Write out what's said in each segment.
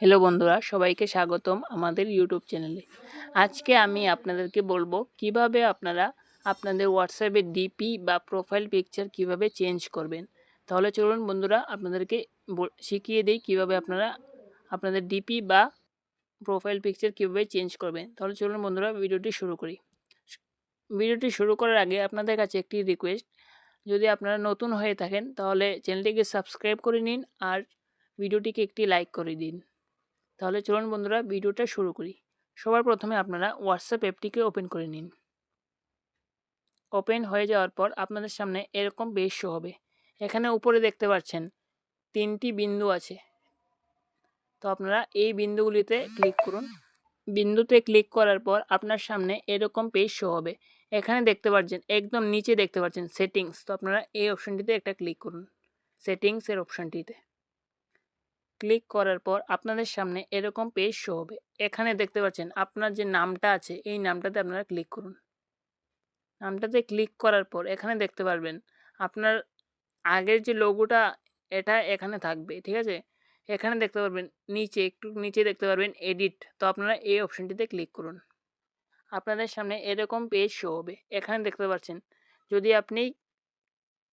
Hello বন্ধুরা, সবাইকে স্বাগতম আমাদের ইউটিউব চ্যানেলে আজকে আমি আপনাদেরকে বলব কীভাবে আপনারা আপনাদের হোয়াটসঅ্যাপে ডিপি বা প্রোফাইল পিকচার কীভাবে চেঞ্জ করবেন। তাহলে চলুন বন্ধুরা, আপনাদেরকে শিখিয়ে দিই কীভাবে আপনারা আপনাদের ডিপি বা প্রোফাইল পিকচার কীভাবে চেঞ্জ করবেন। তাহলে চলুন বন্ধুরা, ভিডিওটি শুরু করি। ভিডিওটি শুরু করার আগে আপনাদের কাছে একটি রিকোয়েস্ট যদি আপনারা নতুন হয়ে থাকেন, তাহলে চ্যানেলটিকে সাবস্ক্রাইব করে নিন আর ভিডিওটিকে একটি লাইক করে দিন। তাহলে চলুন বন্ধুরা ভিডিওটা শুরু করি। সবার প্রথমে আপনারা হোয়াটসঅ্যাপ অ্যাপটিকে ওপেন করে নিন। ওপেন হয়ে যাওয়ার পর আপনাদের সামনে এরকম পেজ শো হবে। এখানে উপরে দেখতে পাচ্ছেন তিনটি বিন্দু আছে। তো আপনারা এই বিন্দুগুলিতে ক্লিক করুন। বিন্দুতে ক্লিক করার পর আপনার সামনে এরকম পেজ শো হবে। এখানে দেখতে পাচ্ছেন, একদম নিচে দেখতে পাচ্ছেন সেটিংস। তো আপনারা এই অপশানটিতে একটা ক্লিক করুন। সেটিংসের অপশনটিতে। ক্লিক করার পর আপনাদের সামনে এরকম পেজ শো হবে। এখানে দেখতে পাচ্ছেন আপনার যে নামটা আছে, এই নামটাতে আপনারা ক্লিক করুন। নামটাতে ক্লিক করার পর এখানে দেখতে পারবেন আপনার আগের যে লোগোটা এটা এখানে থাকবে, ঠিক আছে? এখানে দেখতে পারবেন নিচে, একটু নিচে দেখতে পারবেন এডিট তো আপনারা এই অপশনটিতে ক্লিক করুন। আপনাদের সামনে এরকম পেজ শো হবে। এখানে দেখতে পাচ্ছেন যদি আপনি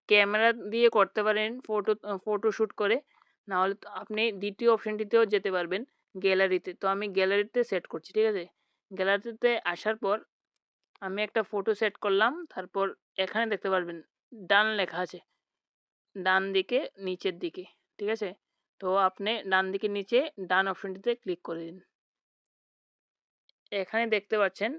ক্যামেরা দিয়ে করতে পারেন ফটো ফটোশ্যুট করে নাহলে তো আপনি দ্বিতীয় অপশানটিতেও যেতে পারবেন গ্যালারিতে তো। আমি গ্যালারিতে সেট করছি, ঠিক আছে? গ্যালারিতে আসার পর আমি একটা ফটো সেট করলাম, তারপর এখানে দেখতে পারবেন ডান লেখা আছে, ডান দিকে, নিচের দিকে, ঠিক আছে? তো আপনি ডান দিকে, নিচে ডান অপশনটিতে ক্লিক করে দিন। এখানে দেখতে পাচ্ছেন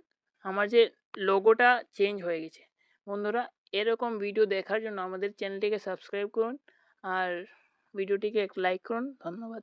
আমার যে লোগোটা চেঞ্জ হয়ে গেছে। বন্ধুরা, এরকম ভিডিও দেখার জন্য আমাদের চ্যানেলটিকে সাবস্ক্রাইব করুন, আর ভিডিওটিকে লাইক করুন ধন্যবাদ।